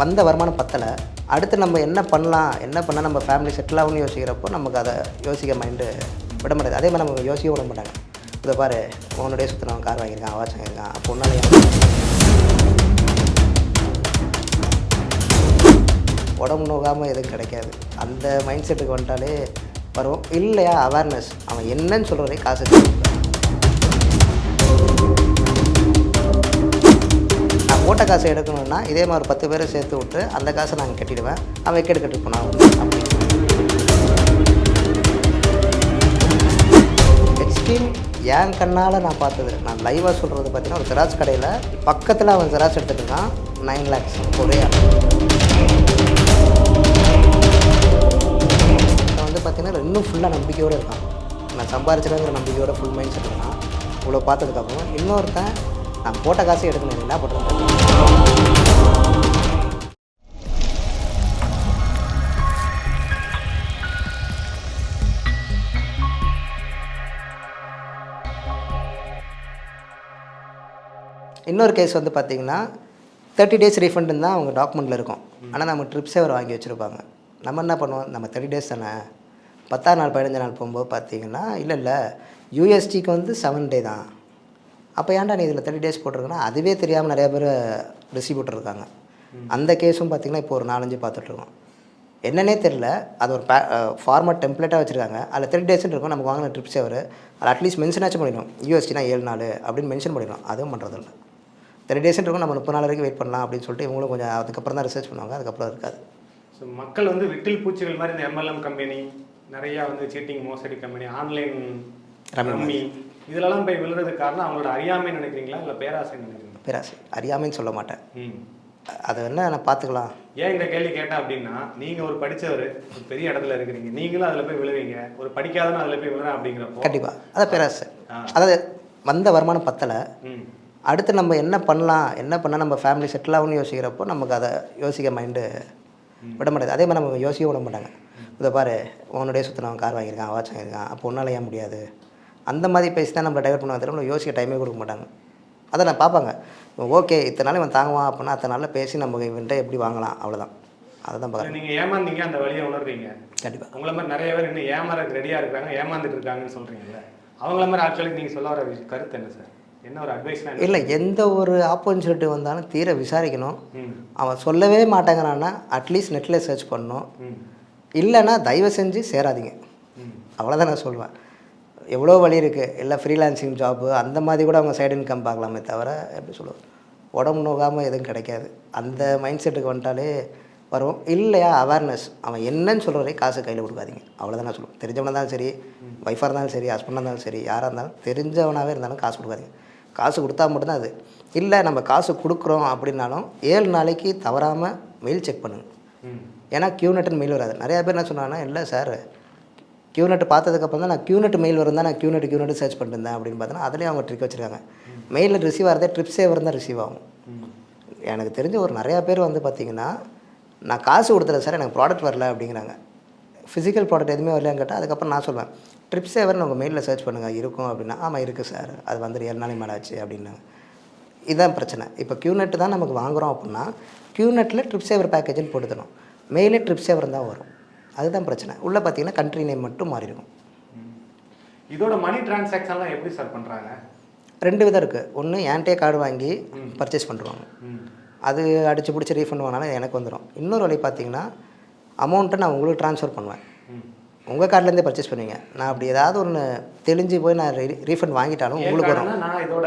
வந்த வருமானம் பத்தலை. அடுத்து நம்ம என்ன பண்ணலாம் என்ன பண்ணால் நம்ம ஃபேமிலி செட்டில் ஆகும்னு யோசிக்கிறப்போ நமக்கு அதை யோசிக்க மைண்டு விட மாட்டேது அதே மாதிரி நமக்கு யோசிக்க விட மாட்டாங்க. இதை பாரு உன்னுடைய சுற்றினவன் கார் வாங்கியிருக்கான் வாட்ச் வாங்கியிருக்கான் அப்போ ஒன்றால் உடம்பு நோகாமல் எதுவும் கிடைக்காது. அந்த மைண்ட் செட்டுக்கு வந்துட்டாலே வரும் இல்லையா? அவேர்னஸ் அவன் என்னன்னு சொல்கிறதே காசு ஓட்ட போட்ட காசை எடுக்கணும்னா இதே மாதிரி ஒரு பத்து பேரை சேர்த்து விட்டு அந்த காசை நாங்கள் கட்டிடுவேன். அவன் கெடுக்கட்டு கட்டு போனா அப்படி எக்ஸ்ட்ரீம் என் கண்ணால் நான் பார்த்தது நான் லைவாக சொல்கிறது பார்த்தீங்கன்னா ஒரு ஜெராக்ஸ் கடையில் பக்கத்தில் அவன் ஜெராக்ஸ் எடுத்துகிட்டு இருக்கான். நைன் லேக்ஸ் ஒரே அவன் வந்து பார்த்தீங்கன்னா இன்னும் ஃபுல்லாக நம்பிக்கையோடு இருக்கான். நான் சம்பாரிச்சிருங்கிற நம்பிக்கையோட ஃபுல் மைண்ட் செட் இருக்கான். இவ்வளோ பார்த்ததுக்கப்புறம் இன்னொருத்தன் நான் போட்ட காசை எடுக்கணும். என்ன பண்ணுறோம் இன்னொரு கேஸ் வந்து பார்த்தீங்கன்னா தேர்ட்டி டேஸ் ரீஃபண்டுன்னு தான் அவங்க டாக்குமெண்ட்டில் இருக்கும். ஆனால் நம்ம ட்ரிப் சேவர் வாங்கி வச்சுருப்பாங்க. நம்ம என்ன பண்ணுவோம்? நம்ம தேர்ட்டி டேஸ் தானே? பத்தாம் நாள் பதினஞ்சு நாள் போகும்போது பார்த்தீங்கன்னா இல்லை இல்லை. யூஎஸ்டிக்கு வந்து செவன் டே தான். அப்போ ஏன்டா நீ இதில் தேர்ட்டி டேஸ் போட்டிருக்கனா அதுவே தெரியாமல் நிறைய பேர் டிஸ்ட்ரிபியூட்டர் இருக்காங்க அந்த கேஸும் பார்த்தீங்கன்னா இப்போ ஒரு நாலஞ்சு பார்த்துட்ருக்கோம் என்னன்னே தெரில அது ஒரு பே ஃபார்மட் டெம்ப்ளேட்டாக வச்சுருக்காங்க. அதில் த்ரீ டேஸ்ன்னு இருக்கும். நமக்கு வாங்கின ட்ரிப் சேவர் அதில் அட்லீஸ்ட் மென்ஷனாச்சும் பண்ணிடணும். யூஎஸ்டினா ஏழு நாள் அப்படின்னு மென்ஷன் பண்ணிடணும். அதுவும் பண்ணுறதில்ல த்ரீ டேஸ்ன்னு இருக்கும். நம்ம முப்பது நாள் வரைக்கும் வெயிட் பண்ணலாம் அப்படின்னு சொல்லிட்டு இவங்களும் கொஞ்சம் அதுக்கப்புறம் தான் ரிசர்ச் பண்ணுவாங்க. அதுக்கப்புறம் இருக்காது. ஸோ மக்கள் வந்து விட்டில் பூச்சிகள் மாதிரி இந்த எம்எல்எம் கம்பெனி நிறையா வந்து சீட்டிங் மோசடி கம்பெனி ஆன்லைன் ரம்மி இதுலலாம் போய் விழுறதுக்கு காரணம் அவங்களோட அறியாமை நினைக்கிறீங்களா? இல்லை பேராசை நினைக்கிறீங்களா? பேராசை. அறியாமைன்னு சொல்ல மாட்டேன். அது என்ன நான் பார்த்துக்கலாம்? ஏன் இந்த கேள்வி கேட்டேன் அப்படின்னா நீங்க ஒரு படிச்சவர் ஒரு பெரிய இடத்துல இருக்கிறீங்க. நீங்களும் அதுல போய் விழுவீங்க. ஒரு படிக்காதவன் அதுல போய் விழுறேன் அப்படிங்கிறப்போ கண்டிப்பாக அதான் பேராசை. அதாவது வந்த வருமானம் பத்தலை. அடுத்து நம்ம என்ன பண்ணலாம்? என்ன பண்ணால் நம்ம ஃபேமிலி செட்டில் ஆகும்னு யோசிக்கிறப்போ நமக்கு அதை யோசிக்க மைண்டு விட மாட்டேது அதே மாதிரி நமக்கு யோசிக்க விட மாட்டாங்க. இதை பாரு உன்னுடைய சுற்றினவன் கார் வாங்கியிருக்கான் வாட்ச் வாங்கியிருக்கான். அப்போ ஒன்றால் ஏன் முடியாது? அந்த மாதிரி பேசி தான் நம்மளை டைவர்ட் பண்ணுவாங்க. திரும்ப யோசிக்க டைமே கொடுக்க மாட்டாங்க. அதை நான் பார்ப்பாங்க. ஓகே இத்தனை நாள் இவன் தாங்குவான் அப்படின்னா அத்தனை நாளில் பேசி நம்ம இவன்ட்ட எப்படி வாங்கலாம்? அவ்வளோதான் அதை தான் பார்க்குறேன். நீங்க ஏமாந்தீங்க அந்த வழியை உணர்றீங்க. கண்டிப்பாக உங்களை மாதிரி நிறைய பேர் இன்னும் ஏமாறதுக்கு ரெடியா இருக்காங்க ஏமாந்துட்டு இருக்காங்கன்னு சொல்றீங்கல்ல. அவங்கள மாதிரி ஆட்களுக்கு நீங்க சொல்ல வர கருத்து என்ன சார் என்ன ஒரு? இல்லை எந்த ஒரு ஆப்பர்ச்சுனிட்டி வந்தாலும் தீர விசாரிக்கணும். அவன் சொல்லவே மாட்டேங்கிறான்னா அட்லீஸ்ட் நெட்டில் சர்ச் பண்ணணும். இல்லைன்னா தயவு செஞ்சு சேராதீங்க. அவ்வளோதான் நான் சொல்லுவேன் எவ்வளோ வழி இருக்குது இல்லை ஃப்ரீலான்சிங் ஜாப்பு அந்த மாதிரி கூட அவங்க சைடு இன்கம் பார்க்கலாமே தவிர எப்படி சொல்லுவோம் உடம்பு நோகாமல் எதுவும் கிடைக்காது. அந்த மைண்ட் செட்டுக்கு வந்துட்டாலே வரும் இல்லையா? அவேர்னஸ் அவன் என்னன்னு சொல்கிறதே காசு கையில் கொடுக்காதீங்க. அவ்வளோதான் நான் சொல்லுவேன். தெரிஞ்சவனாக இருந்தாலும் சரி ஒய்ஃபாக இருந்தாலும் சரி ஹஸ்பண்டாக இருந்தாலும் சரி யாராக இருந்தாலும் தெரிஞ்சவனாகவே இருந்தாலும் காசு கொடுக்காதீங்க. காசு கொடுத்தா மட்டும்தான் அது. இல்லை நம்ம காசு கொடுக்குறோம் அப்படின்னாலும் ஏழு நாளைக்கு தவறாமல் மெயில் செக் பண்ணுங்க. ம். ஏன்னா கியூநெட்டுன்னு மெயில் வராது. நிறையா பேர் என்ன சொன்னாங்கன்னா இல்லை சார் கியூநெட் பார்த்ததுக்கப்புறம் தான் நான் கியூநெட் மெயில் வரும் தான் நான் கியூநெட் கியூநெட் சர்ச் பண்ணிருந்தேன் அப்படின்னு பார்த்தோன்னா அதுலேயும் அவங்க ட்ரிக் வச்சுருக்காங்க. மெயிலில் ரிசீவ் ஆகிறதே ட்ரிப் சேவர் தான் ரிசீவ் ஆகும். எனக்கு தெரிஞ்ச ஒரு நிறையா பேர் வந்து பார்த்தீங்கன்னா நான் காசு கொடுத்துறேன் சார் எனக்கு ப்ராடக்ட் வரல அப்படிங்கிறாங்க. ஃபிசிக்கல் ப்ராடக்ட் எதுவுமே வரலன்னு கேட்டால் அதுக்கப்புறம் நான் சொல்வேன் ட்ரிப் சேவர்னு உங்கள் மெயிலில் சர்ச் பண்ணுங்கள் இருக்கும் அப்படின்னா. ஆமாம் இருக்குது சார் அது வந்து ஏழு நாளைக்கு மேலே ஆச்சு அப்படின்னாங்க. இதுதான் பிரச்சனை. இப்போ கியூநெட் தான் நமக்கு வாங்குகிறோம் அப்படின்னா கியூநெட்டில் ட்ரிப் சேவர் பேக்கேஜ்னு போட்டுக்கணும் மெயிலே ட்ரிப் சேவர் தான் வரும். அதுதான் பிரச்சனை. உள்ளே பார்த்தீங்கன்னா கண்ட்ரி நேம் மட்டும் மாறி இருக்கும். இதோட மணி டிரான்சாக்ஷன்லாம் எப்படி சார் பண்றாங்க? ரெண்டு விதம் இருக்குது ஒன்று என்கிட்டே கார்டு வாங்கி பர்ச்சேஸ் பண்ணுறாங்க ம். அது அடித்து பிடிச்சி ரீஃபண்ட் வாங்கினாலும் எனக்கு வந்துடும் இன்னொரு வழி பார்த்தீங்கன்னா அமௌண்ட்டை நான் உங்களுக்கு ட்ரான்ஸ்ஃபர் பண்ணுவேன். உங்கள் கார்டுலேருந்தே பர்ச்சேஸ் பண்ணுவீங்க. நான் அப்படி ஏதாவது ஒன்று தெளிஞ்சு போய் நான் ரீஃபண்ட் வாங்கிட்டாலும் உங்களுக்கு வரும். இதோட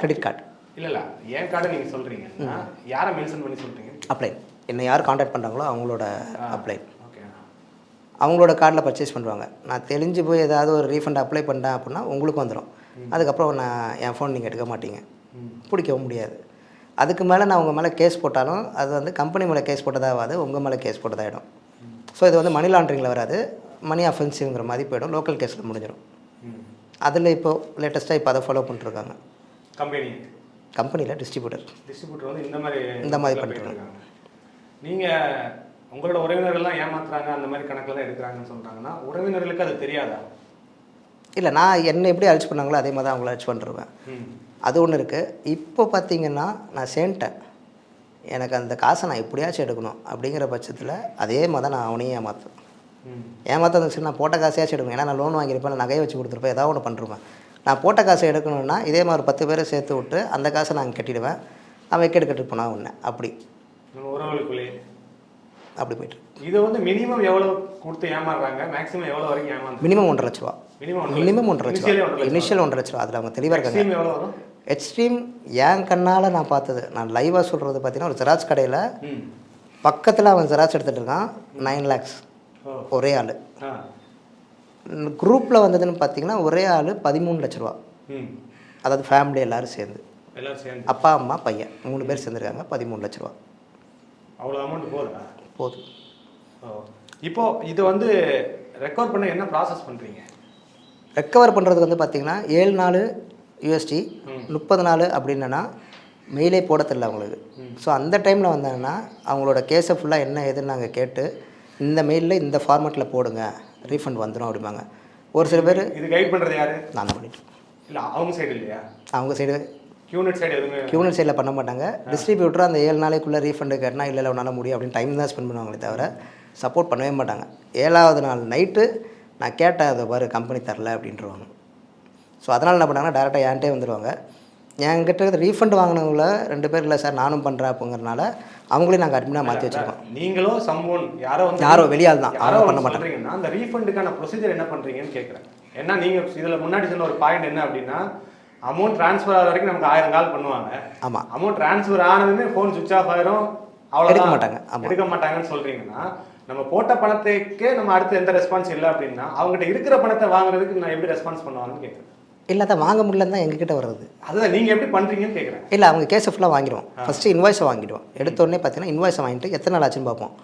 கிரெடிட் கார்டு இல்ல இல்ல. என் கார்டு நீங்க சொல்றீங்க. நான் யாரை மென்ஷன் பண்ணி சொல்றீங்க? அப்ளை என்னை யார் காண்டாக்ட் பண்ணுறாங்களோ அவங்களோட அப்ளை அவங்களோட கார்டில் பர்ச்சேஸ் பண்ணுவாங்க. நான் தெளிஞ்சு போய் ஏதாவது ஒரு ரீஃபண்ட் அப்ளை பண்ணிட்டேன் அப்படின்னா உங்களுக்கு வந்துடும் அதுக்கப்புறம் நான் என் ஃபோன் நீங்கள் எடுக்க மாட்டீங்க. பிடிக்கவும் முடியாது. அதுக்கு மேலே நான் உங்கள் மேலே கேஸ் போட்டாலும் அது வந்து கம்பெனி மேலே கேஸ் போட்டதாகாது உங்கள் மேலே கேஸ் போட்டதாகிடும் ஸோ இது வந்து மணி லாண்ட்ரிங்கில் வராது. மணி அஃபென்சிவ்ங்கிற மாதிரி போயிடும். லோக்கல் கேஸில் முடிஞ்சிடும் அதில் இப்போ லேட்டஸ்ட்டாக இப்போ அதை ஃபாலோ பண்ணிட்டுருக்காங்க. கம்பெனி கம்பெனியில் டிஸ்ட்ரிபியூட்டர் டிஸ்ட்ரிபியூட்டர் வந்து இந்த மாதிரி இந்த மாதிரி போயிட்டு பண்ணிட்டு இருக்காங்க நீங்க உங்களோட உறவினர்கள்லாம் ஏமாத்துறாங்க அந்த மாதிரி கணக்கில் தான் எடுக்கிறாங்கன்னு சொல்றாங்கன்னா உறவினர்களுக்கு அது தெரியாதா? இல்லை நான் என்னை எப்படி அழிச்சு பண்ணாங்களோ அதே மாதிரி தான் அவங்கள அழிச்சு பண்ணிருவேன். அது ஒன்று இருக்குது இப்போ பார்த்தீங்கன்னா நான் சேர்ந்துட்டேன் எனக்கு அந்த காசை நான் எப்படியாச்சும் எடுக்கணும் அப்படிங்கிற பட்சத்தில் அதே மாதிரி தான் நான் அவனையும் ஏமாற்றுவேன் ஏமாத்த சரி நான் போட்ட காசையாச்சும் எடுக்கணும் ஏன்னா நான் லோன் வாங்கியிருப்பேன் இல்லை நகையை வச்சு கொடுத்துருப்பேன் ஏதாவது ஒன்று பண்ணிருப்பேன் நான் போட்ட காசை எடுக்கணும்னா இதே மாதிரி ஒரு பத்து பேரை சேர்த்து விட்டு அந்த காசை நான் கட்டிடுவேன். அவன் வைக்கெடு கட்டு போனா ஒன்று அப்படி. நம்ம உறவுகளுக்குள்ளே அப்படி போயிட்டு இது வந்து மினிமம் எவ்வளவு கொடுத்து ஏமாறுறாங்க? மேக்ஸிமம் எவ்வளவு வரைக்கும் ஏமாந்து மினிமம் ஒன்றரை லட்ச ரூபா. மினிமம் ஒன்றரை லட்ச ரூபா. இனிஷியல் ஒன்றரை லட்ச ரூபா. அதில் அவங்க தெளிவாக இருக்காங்க. எக்ஸ்ட்ரீம் என் கண்ணால் நான் பார்த்தது. நான் லைவாக சொல்கிறது பார்த்தீங்கன்னா ஒரு ஜெராக்ஸ் கடையில் பக்கத்தில் அவன் ஜெராக்ஸ் எடுத்துகிட்டு இருக்கான். நைன் லேக்ஸ் ஒரே ஆள். குரூப்பில் வந்ததுன்னு பார்த்தீங்கன்னா ஒரே ஆள் பதிமூணு லட்ச ரூபா. அதாவது ஃபேமிலி எல்லாரும் சேர்ந்து. எல்லாரும் சேர்ந்து. அப்பா அம்மா பையன். மூணு பேர் சேர்ந்துருக்காங்க. பதிமூணு லட்ச ரூபா. அவ்வளோ அமௌண்ட் போதா? போதும். இப்போ இது வந்து ரெக்கார்ட் பண்ண என்ன ப்ராசஸ் பண்றீங்க? ரெக்கவர் பண்ணுறதுக்கு வந்து பார்த்தீங்கன்னா ஏழு நாள் யூஎஸ்டி. முப்பது நாள் அப்படின்னா மெயிலே போட தெரியல அவங்களுக்கு. ஸோ அந்த டைமில் வந்தாங்கன்னா அவங்களோட கேஸை ஃபுல்லாக என்ன ஏதுன்னு நாங்கள் கேட்டு இந்த மெயிலில் இந்த ஃபார்மேட்டில் போடுங்க ரீஃபண்ட் வந்துடும் அப்படிம்பாங்க. ஒரு சில பேர் இது கைட் பண்றது யாரு? நான் பண்ணிட்டு இல்ல அவங்க சைடு இல்லையா? அவங்க சைடு யூனிட் சைடு எதுவுமே கியூனல் சைடில் பண்ண மாட்டாங்க. டிஸ்ட்ரிபியூட்டர் அந்த ஏழு நாளைக்குள்ளே ரீஃபண்டு கேட்டால் இல்லை இல்லை உன்னால் முடியும் அப்படின்னு டைம் தான் ஸ்பெண்ட் பண்ணுவாங்களே தவிர சப்போர்ட் பண்ணவே மாட்டாங்க. ஏழாவது நாள் நைட்டு நான் கேட்டேன் அதை பாரு கம்பெனி தரல அப்படின்றவாங்க. ஸோ அதனால் என்ன பண்ணாங்கன்னா டேரெக்டாக என்கிட்டே வந்துடுவாங்க என்கிட்ட ரீஃபண்ட் வாங்கினவங்கள ரெண்டு பேர் இல்லை சார் நானும் பண்ணுறேன் அப்படிங்கிறனால அவங்களையும் நாங்கள் அட்மினாக மாற்றி வச்சுருக்கோம். நீங்களோ சம்மோன் யாரோ வந்து யாரோ வெளியாள் தான். யாரோ பண்ண பண்றீங்கன்னா அந்த ரீஃபண்டுக்கான ப்ரொசீஜர் என்ன பண்றீங்கன்னு கேட்குறேன் ஏன்னா நீங்க இதுல முன்னாடி சொன்ன ஒரு பாயிண்ட் என்ன அப்படின்னா அமௌண்ட் ட்ரான்ஸ்ஃபர் ஆகிற வரைக்கும் நமக்கு ஆயிரம் கால் பண்ணுவாங்க. ஆமாம் அமௌண்ட் ட்ரான்ஸ்ஃபர் ஆனதுமே ஃபோன் சுவிச் ஆஃப் ஆயிரும். அவ்வளவுதான். எடுக்க மாட்டாங்க. எடுக்க மாட்டாங்கன்னு சொல்றீங்கன்னா நம்ம போட்ட பணத்துக்கே நம்ம அடுத்து எந்த ரெஸ்பான்ஸ் இல்லை அப்படின்னா அவங்ககிட்ட இருக்கிற பணத்தை வாங்குறதுக்கு நான் எப்படி ரெஸ்பான்ஸ் பண்ணுவாங்கன்னு கேட்குறேன் இல்லாத வாங்க முடியலன்னு தான் எங்ககிட்ட வர்றது அதுதான் நீங்க எப்படி பண்றீங்கன்னு கேட்குறேன் இல்லை அவங்க கேஸை ஃபுல்லாக வாங்கிடுவோம். ஃபஸ்ட்டு இன்வாய்ஸை வாங்கிடுவோம். எடுத்த உடனே பார்த்தீங்கன்னா இன்வாய்ஸை வாங்கிட்டு எத்தனை நாள் ஆச்சுன்னு பார்ப்போம்.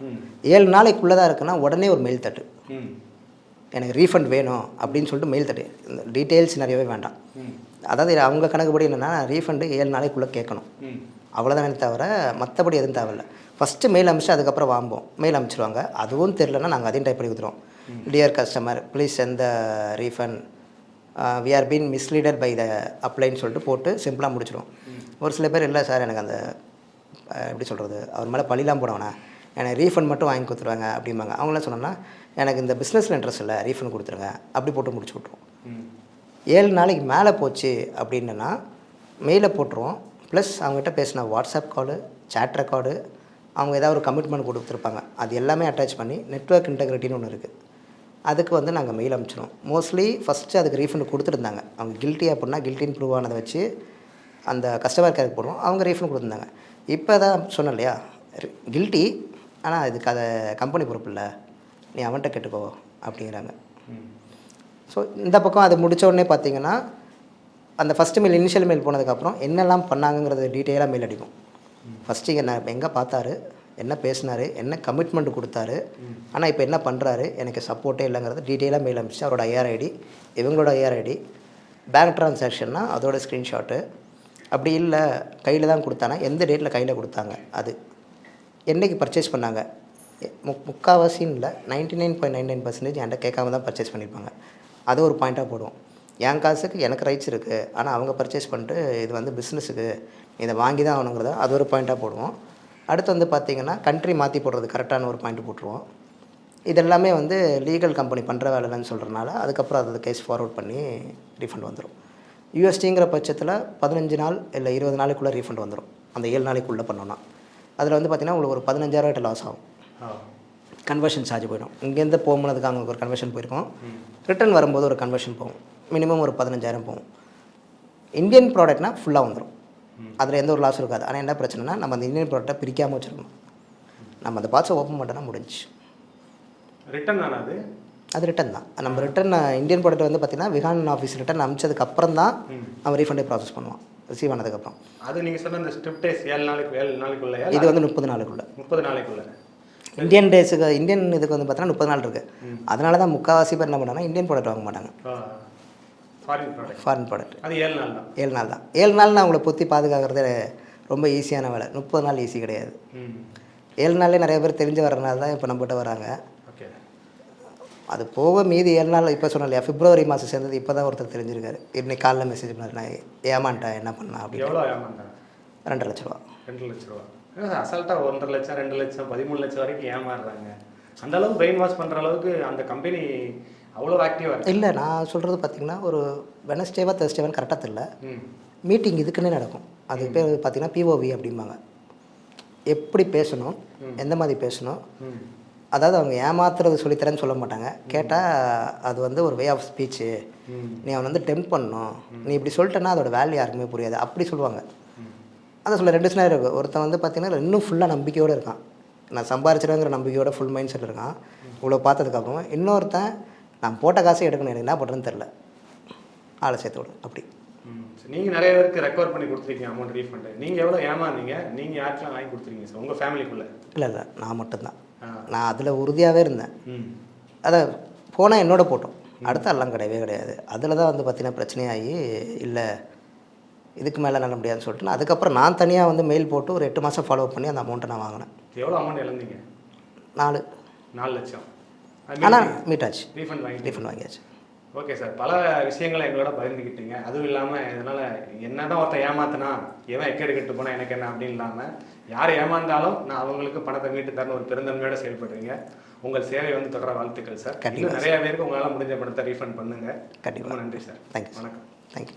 ஏழு நாளைக்குள்ளே தான் இருக்குன்னா உடனே ஒரு மெயில் தட்டு. எனக்கு ரீஃபண்ட் வேணும் அப்படின்னு சொல்லிட்டு மெயில் தட்டு. இந்த டீட்டெயில்ஸ் நிறையவே வேண்டாம். அதாவது அவங்க கணக்குப்படி என்னென்னா ரீஃபண்டு ஏழு நாளைக்குள்ளே கேட்கணும். அவ்வளோதானே தவிர மற்றபடி எதுவும் தேவையில்ல. ஃபஸ்ட்டு மெயில் அனுப்பிச்சு அதுக்கப்புறம் வாங்குவோம். மெயில் அனுப்பிச்சிருவாங்க அதுவும் தெரிலனா நாங்கள் அதையும் டைப் பண்ணி கொடுத்துருவோம். Dear customer please send the refund we are been misleaded by the அப்ளைன்னு சொல்லிட்டு போட்டு சிம்பிளாக முடிச்சிடுவோம் ஒரு சில பேர் இல்லை சார் எனக்கு அந்த எப்படி சொல்கிறது அவர் மேலே பழிலாம் போடவேணா எனக்கு ரீஃபண்ட் மட்டும் வாங்கி கொடுத்துருவாங்க அப்படிம்பாங்க. அவங்களாம் சொன்னோன்னா எனக்கு இந்த பிஸ்னஸில் இன்ட்ரெஸ்ட் இல்லை ரீஃபண்ட் கொடுத்துருங்க. அப்படி போட்டு முடிச்சு விட்ருவோம் ஏழு நாளைக்கு மேலே போச்சு அப்படின்னா மெயிலை போட்டுருவோம். ப்ளஸ் அவங்ககிட்ட பேசின வாட்ஸ்அப் காலு சேட் ரெக்கார்டு அவங்க ஏதாவது ஒரு கமிட்மெண்ட் கொடுத்துருப்பாங்க. அது எல்லாமே அட்டாச் பண்ணி நெட்வொர்க் இன்டெகிரிட்டின்னு ஒன்று இருக்குது அதுக்கு வந்து நாங்கள் மெயில் அனுப்பிச்சிடுவோம் மோஸ்ட்லி ஃபஸ்ட்டு அதுக்கு ரீஃபண்ட் கொடுத்துருந்தாங்க. அவங்க கில்ட்டி அப்படின்னா கில்ட்டின்னு ப்ரூவ் ஆனதை வச்சு அந்த கஸ்டமர் கேருக்கு போடுவோம். அவங்க ரீஃபண்ட் கொடுத்துருந்தாங்க. இப்போ தான் சொன்னேன் இல்லையா? கில்ட்டி ஆனால் இதுக்கு அதை கம்பெனி பொறுப்பு இல்லை. நீ அவன்கிட்ட கேட்டுக்கோ அப்படிங்கிறாங்க. ம். ஸோ இந்த பக்கம் அது முடித்த உடனே பார்த்தீங்கன்னா அந்த ஃபஸ்ட்டு மெயில் இனிஷியல் மெயில் போனதுக்கப்புறம் என்னெல்லாம் பண்ணாங்கங்கிறது டீட்டெயிலாக மெயில் அடிக்கும். ஃபஸ்ட்டு இங்கே நான் எங்கே பார்த்தாரு என்ன பேசினாரு என்ன கமிட்மெண்ட் கொடுத்தாரு ஆனால் இப்போ என்ன பண்ணுறாரு எனக்கு சப்போர்ட்டே இல்லைங்கிறது டீட்டெயிலாக மெயில் அனுப்பிச்சு அவரோட ஐஆர் ஐடி இவங்களோட ஐஆர் ஐடி பேங்க் ட்ரான்சாக்ஷன்னா அதோட ஸ்க்ரீன்ஷாட்டு அப்படி இல்லை கையில் தான் கொடுத்தானா எந்த டேட்டில் கையில் கொடுத்தாங்க அது. என்னைக்கு பர்ச்சேஸ் பண்ணாங்க? எ- முக் முக்கால்வாசின்னு இல்லை ninety nine point nine nine percentage என்கிட்ட கேட்காம தான் பர்ச்சேஸ் பண்ணியிருப்பாங்க அது ஒரு பாயிண்ட்டாக போடுவோம். என் காசுக்கு எனக்கு ரைட்ஸ் இருக்குது ஆனால் அவங்க பர்ச்சேஸ் பண்ணிட்டு இது வந்து பிஸ்னஸுக்கு இதை வாங்கி தான் ஆகணுங்கிறத அது ஒரு பாயிண்ட்டாக போடுவோம். அடுத்து வந்து பார்த்திங்கன்னா கண்ட்ரி மாற்றி போடுறது கரெக்டான ஒரு பாயிண்ட் போட்டுருவோம். இதெல்லாமே வந்து லீகல் கம்பெனி பண்ணுற வேலைன்னு சொல்கிறனால அதுக்கப்புறம் அதை கேஸ் ஃபார்வர்ட் பண்ணி ரீஃபண்ட் வந்துடும் யூஎஸ்டிங்கிற பட்சத்தில் பதினஞ்சு நாள் இல்லை இருபது நாளைக்குள்ளே ரீஃபண்ட் வந்துடும் அந்த ஏழு நாளைக்குள்ளே பண்ணோன்னா அதில் வந்து பார்த்திங்கன்னா உங்களுக்கு ஒரு பதினஞ்சாயிரம் லாஸ் ஆகும். கன்வர்ஷன் சார்ஜ் போயிடும். இங்கேருந்து போகும்போதுக்கு அங்கே ஒரு கன்வர்ஷன் போயிருக்கும். ரிட்டர்ன் வரும்போது ஒரு கன்வர்ஷன் போகும். மினிமம் ஒரு பதினஞ்சாயிரம் போகும். இந்தியன் ப்ராடக்ட்னா ஃபுல்லாக வந்துடும் அதில் எந்த ஒரு லாஸும் இருக்காது. ஆனால் என்ன பிரச்சனைனா நம்ம அந்த இந்தியன் ப்ராடக்ட்டை பிரிக்காமல் வச்சுருக்கணும் நம்ம அந்த பாக்ஸை ஓப்பன் பண்ணிட்டோம்னா முடிஞ்சு ரிட்டர்ன் தானே அது அது ரிட்டன் தான். நம்ம ரிட்டன் இந்தியன் ப்ராடக்ட் வந்து பார்த்திங்கன்னா விகான் ஆஃபீஸ் ரிட்டன் அமிச்சதுக்கு அப்புறம் தான் அவன் ரீஃபண்டே ப்ராசஸ் பண்ணுவான். ரிசீவ் ஆனதுக்கப்புறம் அது நீங்க சொன்ன இந்த ஸ்ட்ரிப் டேஸ் ஏழு நாளைக்கு ஏழு நாளைக்குள்ளயா? இது வந்து முப்பது நாளுக்குள்ள. முப்பது நாளைக்குள்ள. இந்தியன் டேஸுக்கு இந்தியன் இதுக்கு வந்து பார்த்தீங்கன்னா முப்பது நாள் இருக்குது அதனால தான் முக்கால்வாசி பேர் என்ன பண்ணுறாங்கன்னா இந்தியன் ப்ராடக்ட் வாங்க மாட்டாங்க. ஃபாரின் ப்ராடக்ட் அது ஏழு நாள் தான். ஏழு நாள் தான். ஏழு நாள் அவங்கள பொத்தி பாதுகாக்கிறது ரொம்ப ஈஸியான வேலை. முப்பது நாள் ஈஸி கிடையாது. ஏழு நாள்லேயே நிறைய பேர் தெரிஞ்சு வரனால தான் இப்போ நம்மகிட்ட வராங்க. அது போக மீதி ஏழு நாள் இப்போ சொன்னேன் இல்லையா பிப்ரவரி மாதம் சேர்ந்தது இப்போ தான் ஒருத்தர் தெரிஞ்சிருக்காரு. இன்னைக்கு காலைல மெசேஜ் பண்ணாரு நான் ஏமாண்டேன் என்ன பண்ணலாம் அப்படின்னு. எவ்வளோ ஏமாந்தாங்க ரெண்டு லட்ச ரூபா. ரெண்டு லட்ச ரூபா. அசால்ட்டாக ஒன்றரை லட்சம் ரெண்டு லட்சம் பதிமூணு லட்சம் வரைக்கும் ஏமாறுறாங்க. அந்த அளவுக்கு பிரெயின் வாஷ் பண்ணுற அளவுக்கு அந்த கம்பெனி அவ்வளோ ஆக்டிவாக இருக்கு. இல்லை நான் சொல்கிறது பார்த்தீங்கன்னா ஒரு வெனஸ்டேவா தேர்ஸ்டேவான்னு கரெக்டாக தெரியல. ம். மீட்டிங் இதுக்குன்னே நடக்கும். அது பேர் பார்த்தீங்கன்னா பிஓவி அப்படிம்பாங்க. எப்படி பேசணும் எந்த மாதிரி பேசணும் அதாவது அவங்க ஏமாத்துறது சொல்லித்தரேன்னு சொல்ல மாட்டாங்க. கேட்டால் அது வந்து ஒரு வே ஆஃப் ஸ்பீச்சு நீ அவனை வந்து டெம்ப் பண்ணணும். நீ இப்படி சொல்லிட்டேன்னா அதோட வேல்யூ யாருக்குமே புரியாது. அப்படி சொல்லுவாங்க. அதான் சொல்ல ரெண்டு சினாரி இருக்குது ஒருத்தன் வந்து பார்த்தீங்கன்னா இன்னும் ஃபுல்லாக நம்பிக்கையோடு இருக்கான். நான் சம்பாரிச்சிடுங்கிற நம்பிக்கையோட ஃபுல் மைண்ட் செட் இருக்கான். இவ்வளோ பார்த்ததுக்கப்புறம் இன்னொருத்தன் நான் போட்ட காசே எடுக்கணும் எனக்கு என்ன பண்ணுறதுன்னு தெரில ஆளை சேர்த்து விடு அப்படி. ம் சரி, நீங்க நிறைய பேருக்கு ரெக்கவர் பண்ணி கொடுத்துருக்கீங்க அமௌண்ட் ரீஃபண்ட் நீங்க எவ்வளவு ஏமாந்தீங்க? நீங்க யாருக்கெல்லாம் வாங்கி கொடுத்துருக்கீங்க சார் உங்க ஃபேமிலிக்குள்ள இல்லை இல்லை நான் மட்டும்தான். நான் அதில் உறுதியாகவே இருந்தேன். அதை போனால் என்னோட போட்டோம். அடுத்த எல்லாம் கிடையவே கிடையாது. அதில் தான் வந்து பார்த்தீங்கன்னா பிரச்சனையாகி இல்லை இதுக்கு மேலே நல்ல முடியாதுன்னு சொல்லிட்டு அதுக்கப்புறம் நான் தனியாக வந்து மெயில் போட்டு ஒரு எட்டு மாதம் ஃபாலோ பண்ணி அந்த அமௌண்ட்டை நான் வாங்கினேன். எவ்வளவு அமௌண்ட் இழந்தீங்க? நாலு. நாலு லட்சம். ஆனால் மீட் ஆச்சு ரீஃபண்ட் வாங்கி ரீஃபண்ட் வாங்கியாச்சு. ஓகே சார் பல விஷயங்களை எங்களோட பகிர்ந்துக்கிட்டீங்க அதுவும் இல்லாமல் இதனால் என்னதான் ஒருத்தன் ஏமாத்தினா எவன் எக்கேடு கெட்டு போனா எனக்கு என்ன அப்படின்னு இல்லாமல் யார் ஏமாந்தாலும் நான் அவங்களுக்கு பணத்தை மீட்டு தரணும் ஒரு பெருந்தன்மையோட செயல்படுறீங்க. உங்கள் சேவை வந்து தொடர வாழ்த்துக்கள் சார் கண்டிப்பா இன்னும் நிறைய பேருக்கு உங்களால் முடிஞ்ச பணத்தை ரீஃபண்ட் பண்ணுங்க. கண்டிப்பா. ரொம்ப நன்றி சார் தேங்க்யூ வணக்கம். தேங்க்யூ